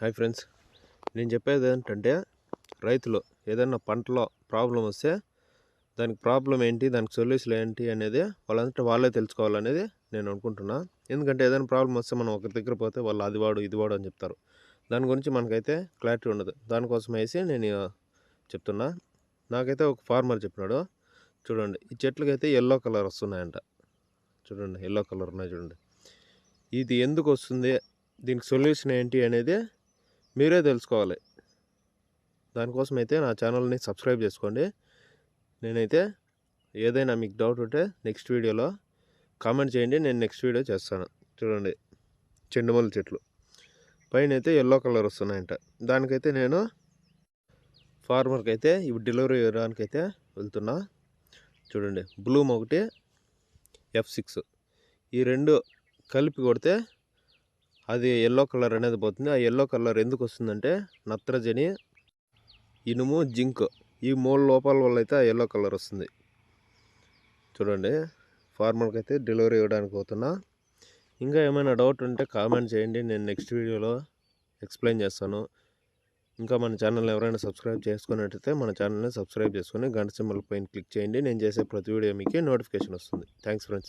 Hi friends. నేను చెప్పేది ఏంటంటే రైతులు ఏదైనా పంటలో ప్రాబ్లం వస్తే దానికి ప్రాబ్లం ఏంటి దానికి సొల్యూషన్ ఏంటి అనేది వాళ్ళంతా వాళ్ళే తెలుసుకోవాలనేది నేను అనుకుంటున్నా. ఎందుకంటే ఏదైనా ప్రాబ్లం వస్తే మనం ఒకరి దగ్గర పోతే వాళ్ళు అది వాడు ఇది వాడు అని చెప్తారు. దాని గురించి మనకైతే క్లారిటీ ఉండదు. దానికోసం వేసి నేను చెప్తున్నా. నాకైతే ఒక ఫార్మర్ చెప్పినాడు. చూడండి ఈ చెట్లకైతే ఎల్లో కలర్ వస్తున్నాయంట. చూడండి ఎల్లో కలర్ ఉన్నాయి చూడండి. ఇది ఎందుకు వస్తుంది? దీనికి సొల్యూషన్ ఏంటి అనేది మీరే తెలుసుకోవాలి. దానికోసం అయితే నా ఛానల్ని సబ్స్క్రైబ్ చేసుకోండి. నేనైతే ఏదైనా మీకు డౌట్ ఉంటే నెక్స్ట్ వీడియోలో కామెంట్ చేయండి. నేను నెక్స్ట్ వీడియో చేస్తాను. చూడండి. చెండుమల్లి చెట్లు. పైన అయితే ఎల్లో కలర్ వస్తున్నాయంట. దానికైతే నేను ఫార్మర్కి అయితే ఇవి డెలివరీ ఇవ్వడానికి అయితే వెళ్తున్నా. చూడండి. బ్లూమ్ ఒకటి ఎఫ్ సిక్స్ ఈ రెండు కలిపి కొడితే అది ఎల్లో కలర్ అనేది పోతుంది. ఆ ఎల్లో కలర్ ఎందుకు వస్తుందంటే నత్రజని ఇనుము జింక్ ఈ మూడు లోపాల వల్ల అయితే ఆ ఎల్లో కలర్ వస్తుంది. చూడండి. ఫార్మర్కి అయితే డెలివరీ ఇవ్వడానికి పోతున్నా. ఇంకా ఏమైనా డౌట్ ఉంటే కామెంట్ చేయండి. నేను నెక్స్ట్ వీడియోలో ఎక్స్ప్లెయిన్ చేస్తాను. ఇంకా మన ఛానల్ ఎవరైనా సబ్స్క్రైబ్ చేసుకున్నట్టయితే మన ఛానల్ని సబ్స్క్రైబ్ చేసుకొని గంట సింబల్ పైన క్లిక్ చేయండి. నేను చేసే ప్రతి వీడియో మీకు నోటిఫికేషన్ వస్తుంది. Thanks friends